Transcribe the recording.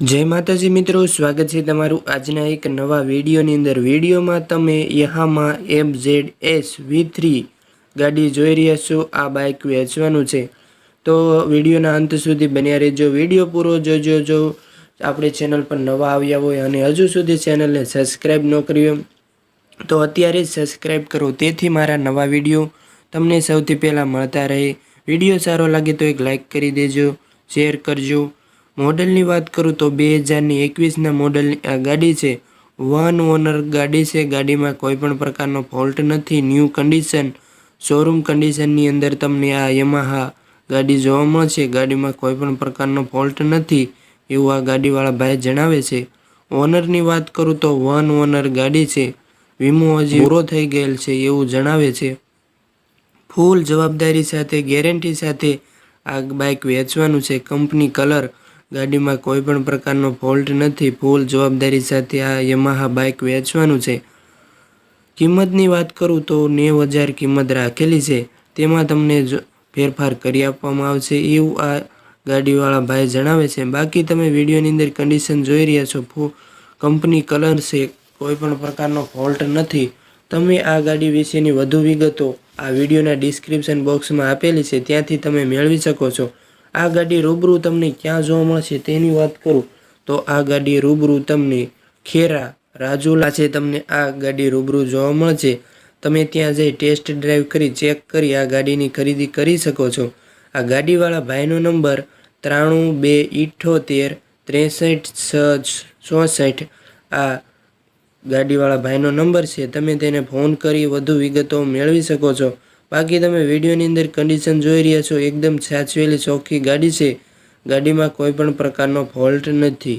જય માતાજી મિત્રો, સ્વાગત છે તમારું આજના એક નવા વિડીયોની અંદર. વિડીયોમાં તમે યહામાં M Z S V three ગાડી જોઈ રહ્યા છો. આ બાઇક વેચવાનું છે. તો વિડીયોના અંત સુધી બન્યા રહેજો. વીડિયો પૂરો જોજો, જો આપણે ચેનલ પર નવા આવ્યા હોય અને હજુ સુધી ચેનલને સબસ્ક્રાઈબ ન કર્યું તો અત્યારે જ સબસ્ક્રાઈબ કરો. તેથી મારા નવા વીડિયો તમને સૌથી પહેલાં મળતા રહે. વીડિયો સારો લાગે તો એક લાઇક કરી દેજો શેર કરજો મોડલની વાત કરું તો બે હજારની એકવીસના મોડલની આ ગાડી છે. વન ઓનર ગાડી છે. ગાડીમાં કોઈ પણ પ્રકારનો ફોલ્ટ નથી. ન્યૂ કન્ડિશન, શોરૂમ કન્ડિશનની અંદર તમને આ યમાહા ગાડી જોવા મળશે. ગાડીમાં કોઈ પણ પ્રકારનો ફોલ્ટ નથી, એવું આ ગાડીવાળા ભાઈ જણાવે છે. ઓનરની વાત કરું તો વન ઓનર ગાડી છે. વીમો હજી પૂરો થઈ ગયેલ છે એવું જણાવે છે. ફૂલ જવાબદારી સાથે, ગેરંટી સાથે આ બાઇક વેચવાનું છે. કંપની કલર ગાડીમાં કોઈ પણ પ્રકારનો ફોલ્ટ નથી. ફૂલ જવાબદારી સાથે આ યમાહા બાઇક વેચવાનું છે. કિંમતની વાત કરું તો નેવ હજાર કિંમત રાખેલી છે. તેમાં તમને ફેરફાર કરી આપવામાં આવશે એવું આ ગાડીવાળા ભાઈ જણાવે છે. બાકી તમે વિડીયોની અંદર કન્ડિશન જોઈ રહ્યા છો. કંપની કલર છે. કોઈ પણ પ્રકારનો ફોલ્ટ નથી. તમે આ ગાડી વિશેની વધુ વિગતો આ વિડીયોના ડિસ્ક્રિપ્શન બોક્સમાં આપેલી છે. ત્યાંથી તમે મેળવી શકો છો. આ ગાડી રૂબરૂ તમને ક્યાં જોવા મળશે તેની વાત કરું. તો આ ગાડી રૂબરૂ તમને ખેરા રાજુલા છે, તમને આ ગાડી રૂબરૂ જોવા મળશે. તમે ત્યાં જઈ ટેસ્ટ ડ્રાઈવ કરી ચેક કરી આ ગાડીની ખરીદી કરી શકો છો. આ ગાડીવાળા ભાઈનો નંબર ત્રાણું બે ઇઠ્ઠોતેર ત્રેસઠ છ ચોસઠ. આ ગાડીવાળા ભાઈનો નંબર છે, તમે તેને ફોન કરી વધુ વિગતો મેળવી શકો છો. બાકી તમે વિડીયોની અંદર કન્ડિશન જોઈ રહ્યા છો, એકદમ સાચવેલી ચોખ્ખી ગાડી છે. ગાડીમાં કોઈ પણ પ્રકારનો ફોલ્ટ નથી.